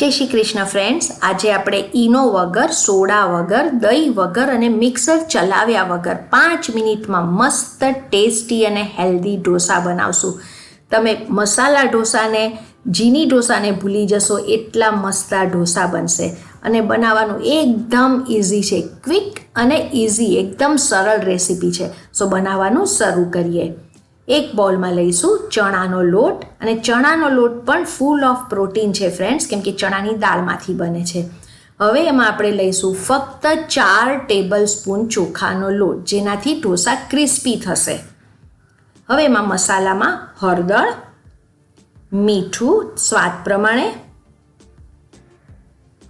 જય શ્રી કૃષ્ણ ફ્રેન્ડ્સ આજે આપણે ઈનો વગર, સોડા વગર, દહીં વગર અને મિક્સર ચલાવ્યા વગર પાંચ મિનિટમાં મસ્ત ટેસ્ટી અને હેલ્ધી ઢોસા બનાવશું. તમે મસાલા ઢોસાને જીની ઢોસાને ભૂલી જશો, એટલા મસ્ત આ ઢોસા બનશે. અને બનાવવાનું એકદમ ઇઝી છે. ક્વિક અને ઇઝી એકદમ સરળ રેસીપી છે. સો બનાવવાનું શરૂ કરીએ. એક બોલમાં લઈશું. ચણાનો લોટ. અને ચણાનો લોટ પણ ફૂલ ઓફ પ્રોટીન છે ફ્રેન્ડ્સ કેમ કે ચણાની દાળમાંથી બને છે. હવે એમાં આપણે લઈશું ફક્ત ચાર ટેબલ સ્પૂન ચોખાનો લોટ, જેનાથી ઢોસા ક્રિસ્પી થશે. હવે એમાં મસાલામાં હળદર, મીઠું, સ્વાદ પ્રમાણે,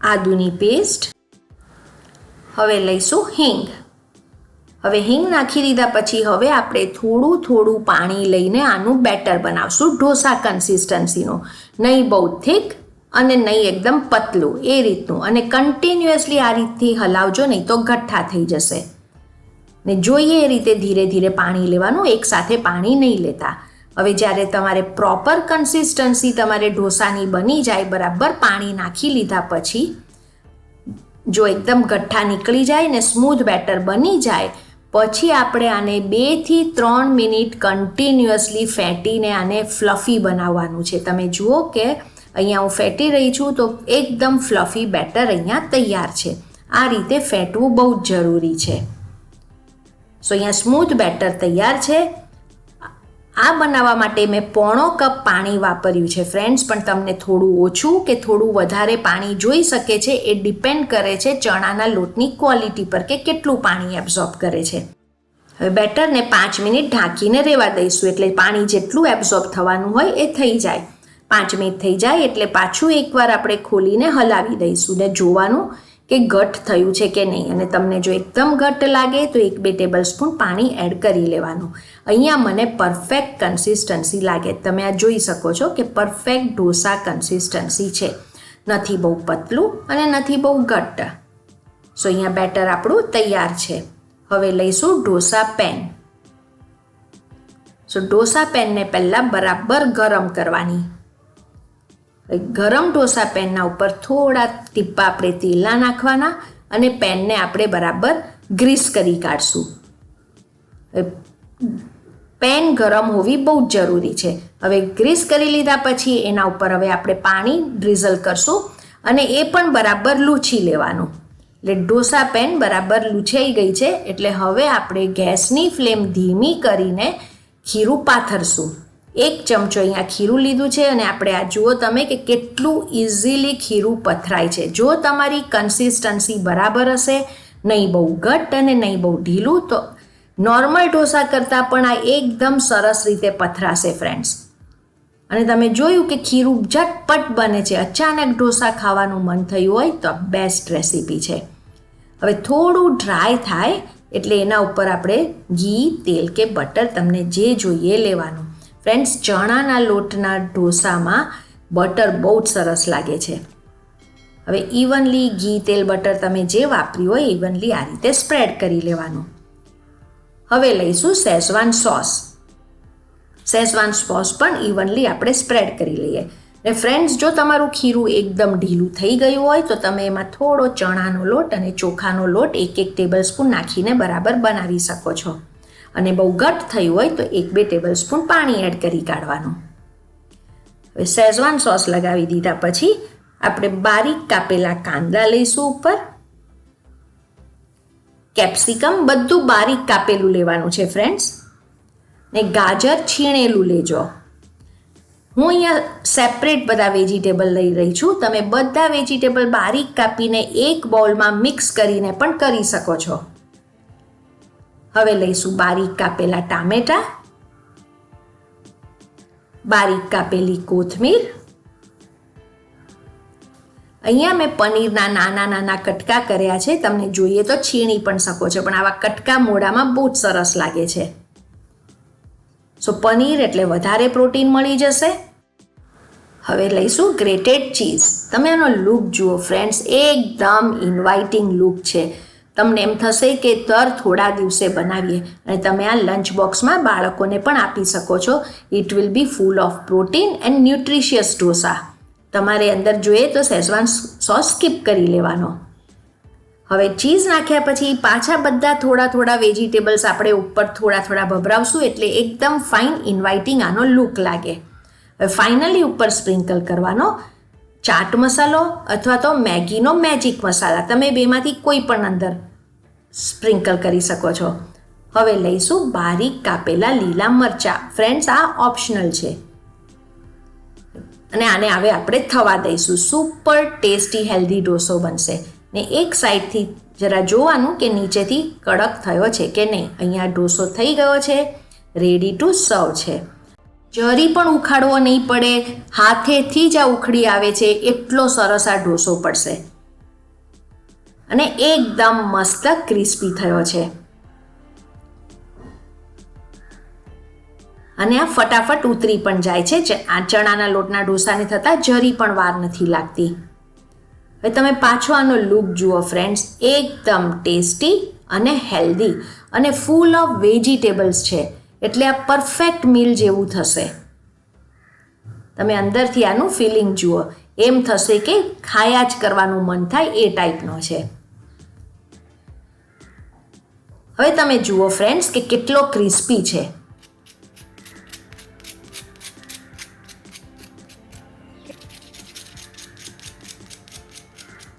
આદુની પેસ્ટ હવે લઈશું હિંગ. હવે હિંગ નાખી દીધા પછી હવે આપણે થોડું થોડું પાણી લઈને આનું બેટર બનાવશું ઢોસા કન્સિસ્ટન્સીનું નહીં બહુ થીક અને નહીં એકદમ પતલું, એ રીતનું. અને કન્ટિન્યુઅસલી આ રીતથી હલાવજો, નહીં તો ગઠ્ઠા થઈ જશે. ને જોઈએ એ રીતે ધીરે ધીરે પાણી લેવાનું એકસાથે પાણી નહીં લેતા. હવે જ્યારે તમારે પ્રોપર કન્સિસ્ટન્સી તમારે ઢોસાની બની જાય બરાબર, પાણી નાખી લીધા પછી જો એકદમ ગઠ્ઠા નીકળી જાય ને સ્મૂથ બેટર બની જાય પછી આપણે આને બેથી ત્રણ મિનિટ કન્ટિન્યુઅસલી ફેટીને આને ફ્લફી બનાવવાનું છે. તમે જુઓ કે અહીંયા હું ફેટી રહી છું તો એકદમ ફ્લફી બેટર અહીંયા તૈયાર છે. આ રીતે ફેટવું બહુ જ જરૂરી છે. સો અહીંયા સ્મૂથ બેટર તૈયાર છે. આ બનાવવા માટે મેં પોણો કપ પાણી વાપર્યું છે. ફ્રેન્ડ્સ પણ તમને થોડું ઓછું કે થોડું વધારે પાણી જોઈ શકે છે એ ડિપેન્ડ કરે છે ચણાના લોટની ક્વોલિટી પર કે કેટલું પાણી એબ્ઝોર્બ કરે છે. હવે બેટરને પાંચ મિનિટ ઢાંકીને રહેવા દઈશું એટલે પાણી જેટલું એબ્ઝોર્બ થવાનું હોય એ થઈ જાય. પાંચ મિનિટ થઈ જાય એટલે પાછું એકવાર આપણે ખોલીને હલાવી દઈશું ને જોવાનું કે ઘટ થયું છે કે નહીં? અને તમને જો એકદમ ઘટ લાગે, તો એક બે ટેબલ સ્પૂન પાણી એડ કરી લેવાનું. અહીંયા મને પરફેક્ટ કન્સિસ્ટન્સી લાગે. તમે આ જોઈ શકો છો કે પરફેક્ટ ઢોસા કન્સિસ્ટન્સી છે. નથી બહુ પતલું અને નથી બહુ ઘટ્ટ સો અહીંયા બેટર આપણું તૈયાર છે. હવે લઈશું ઢોસા પેન સો ઢોસા પેનને પહેલાં બરાબર ગરમ કરવાની. ગરમ ઢોસા પેનના ઉપર થોડા ટીપ્પા આપણે તેલના નાખવાના અને પેનને આપણે બરાબર ગ્રીસ કરી કાઢશું. પેન ગરમ હોવી બહુ જ જરૂરી છે. હવે ગ્રીસ કરી લીધા પછી એના ઉપર હવે આપણે પાણી ડ્રીઝલ કરશું અને એ પણ બરાબર લૂછી લેવાનું. એટલે ઢોસા પેન બરાબર લૂછાઈ ગઈ છે, એટલે હવે આપણે ગેસની ફ્લેમ ધીમી કરીને ખીરું પાથરશું. એક ચમચો અહીંયા ખીરું લીધું છે અને આપણે આ જુઓ તમે કે કેટલું ઇઝીલી ખીરું પથરાય છે. જો તમારી કન્સિસ્ટન્સી બરાબર હશે, નહીં બહુ ઘટ્ટ અને નહીં બહુ ઢીલું, તો નોર્મલ ઢોસા કરતાં પણ આ એકદમ સરસ રીતે પથરાશે ફ્રેન્ડ્સ અને તમે જોયું કે ખીરું ઝટપટ બને છે. અચાનક ઢોસા ખાવાનું મન થયું હોય તો બેસ્ટ રેસીપી છે. હવે થોડું ડ્રાય થાય એટલે એના ઉપર આપણે ઘી, તેલ કે બટર તમને જે જોઈએ લેવાનું. ફ્રેન્ડ્સ, ચણાના લોટના ઢોસામાં બટર બહુ જ સરસ લાગે છે. હવે ઇવનલી ઘી, તેલ, બટર તમે જે વાપર્યું હોય ઇવનલી આ રીતે સ્પ્રેડ કરી લેવાનું. હવે લઈશું સેઝવાન સોસ સેઝવાન સોસ પણ ઇવનલી આપણે સ્પ્રેડ કરી લઈએ. ને ફ્રેન્ડ્સ, જો તમારું ખીરું એકદમ ઢીલું થઈ ગયું હોય, તો તમે એમાં થોડો ચણાનો લોટ અને ચોખાનો લોટ એક એક ટેબલ સ્પૂન નાખીને બરાબર બનાવી શકો છો. અને બહુ ઘટ થયું હોય તો એક બે ટેબલ સ્પૂન પાણી એડ કરી કાઢવાનું. હવે શેઝવાન સોસ લગાવી દીધા પછી આપણે બારીક કાપેલા કાંદા લઈશું ઉપર. કેપ્સિકમ બધું બારીક કાપેલું લેવાનું છે ફ્રેન્ડ્સ ને ગાજર છીણેલું લેજો. હું અહીંયા સેપરેટ બધા વેજીટેબલ લઈ રહી છું. તમે બધા વેજીટેબલ બારીક કાપીને એક બાઉલમાં મિક્સ કરીને પણ કરી શકો છો. હવે લઈશું બારીક કાપેલા ટામેટા, બારીક કાપેલી કોથમીર. અહીંયા મેં પનીરના નાના નાના કટકા કર્યા છે, તમને જોઈએ તો છીણી પણ શકો છો, પણ આવા કટકા મોડામાં બહુ જ સરસ લાગે છે. સો પનીર એટલે વધારે પ્રોટીન મળી જશે. હવે લઈશું ગ્રેટેડ ચીઝ. તમે આનો લુક જુઓ, ફ્રેન્ડ્સ, એકદમ ઇન્વાઇટિંગ લુક છે. તમને એમ થશે કે તર થોડા દિવસે બનાવીએ અને તમે આ લંચ બોક્સમાં બાળકોને પણ આપી શકો છો. It will be full of protein and nutritious dosa તમારે અંદર જોઈએ તો શેઝવાન સોસ સ્કીપ કરી લેવાનો. હવે ચીઝ નાખ્યા પછી પાછા બધા થોડા થોડા વેજીટેબલ્સ આપણે ઉપર થોડા થોડા ભભરાવશું એટલે એકદમ ફાઇન ઇન્વાઇટિંગ આનો લુક લાગે. હવે ફાઇનલી ઉપર સ્પ્રિંકલ કરવાનો. ચાટ મસાલો અથવા તો મેગીનો મેજિક મસાલા. તમે બેમાંથી કોઈ પણ અંદર સ્પ્રિંકલ કરી શકો છો. હવે લઈશું બારીક કાપેલા લીલા મરચાં. ફ્રેન્ડ્સ આ ઓપ્શનલ છે. અને આને હવે આપણે થવા દઈશું. સુપર ટેસ્ટી હેલ્ધી ડોસો બનશે. ને એક સાઈડથી જરા જોવાનું કે નીચેથી કડક થયો છે કે નહીં. અહીંયા ડોસો થઈ ગયો છે. રેડી ટુ સર્વ છે. જરી પણ ઉખાડવો નહીં પડે. હાથેથી જ આ ઉખડી આવે છે. એટલો સરસ આ ઢોસો પડશે. અને એકદમ મસ્ત ક્રિસ્પી થયો છે. અને આ ફટાફટ ઉતરી પણ જાય છે. આ ચણાના લોટના ઢોસાને થતાં જરી પણ વાર નથી લાગતી. હવે તમે પાછો આનો લુક જુઓ ફ્રેન્ડ્સ એકદમ ટેસ્ટી અને હેલ્ધી અને ફૂલ ઓફ વેજીટેબલ્સ છે. એટલે આ પરફેક્ટ મીલ જેવું થશે. તમે અંદરથી આનું ફિલિંગ જુઓ. એમ થશે કે ખાયા જ કરવાનું મન થાય એ ટાઈપનો છે. હવે તમે જુઓ ફ્રેન્ડ્સ કે કેટલો ક્રિસ્પી છે.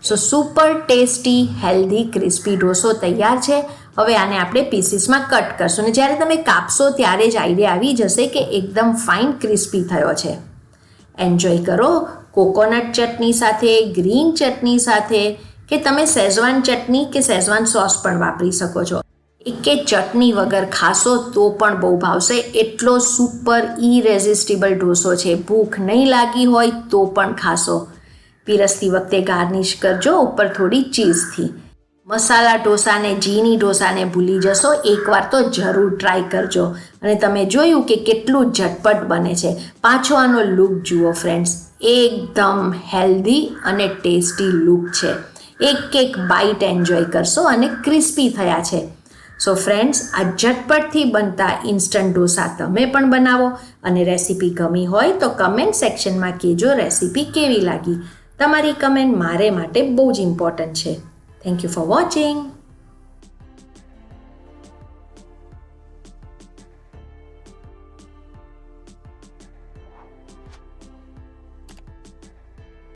So super tasty healthy crispy dosa તૈયાર છે. હવે આને આપણે પીસીસમાં કટ કરશું. અને જ્યારે તમે કાપશો ત્યારે જ આઈડિયા આવી જશે કે એકદમ ફાઇન ક્રિસ્પી થયો છે. એન્જોય કરો કોકોનટ ચટણી સાથે ગ્રીન ચટણી સાથે, કે તમે શેઝવાન ચટણી કે શેઝવાન સોસ પણ વાપરી શકો છો. એકે ચટણી વગર ખાશો તો પણ બહુ ભાવશે. એટલો સુપર ઇરેઝિસ્ટિબલ ઢોસો છે. ભૂખ નહીં લાગી હોય તો પણ ખાશો. પીરસતી વખતે ગાર્નિશ કરજો ઉપર થોડી ચીઝથી મસાલા ઢોસાને જીની ઢોસાને ભૂલી જશો. એકવાર તો જરૂર ટ્રાય કરજો. અને તમે જોયું કે કેટલું ઝટપટ બને છે. પાછો આનો લુક જુઓ ફ્રેન્ડ્સ એકદમ હેલ્ધી અને ટેસ્ટી લુક છે. એક એક બાઇટ એન્જોય કરશો અને ક્રિસ્પી થયા છે. સો ફ્રેન્ડ્સ આ ઝટપટથી બનતા ઇન્સ્ટન્ટ ઢોસા તમે પણ બનાવો અને રેસીપી ગમી હોય તો કમેન્ટ સેક્શનમાં કહેજો રેસીપી કેવી લાગી. તમારી કમેન્ટ મારે માટે બહુ જ ઇમ્પોર્ટન્ટ છે. Thank you for watching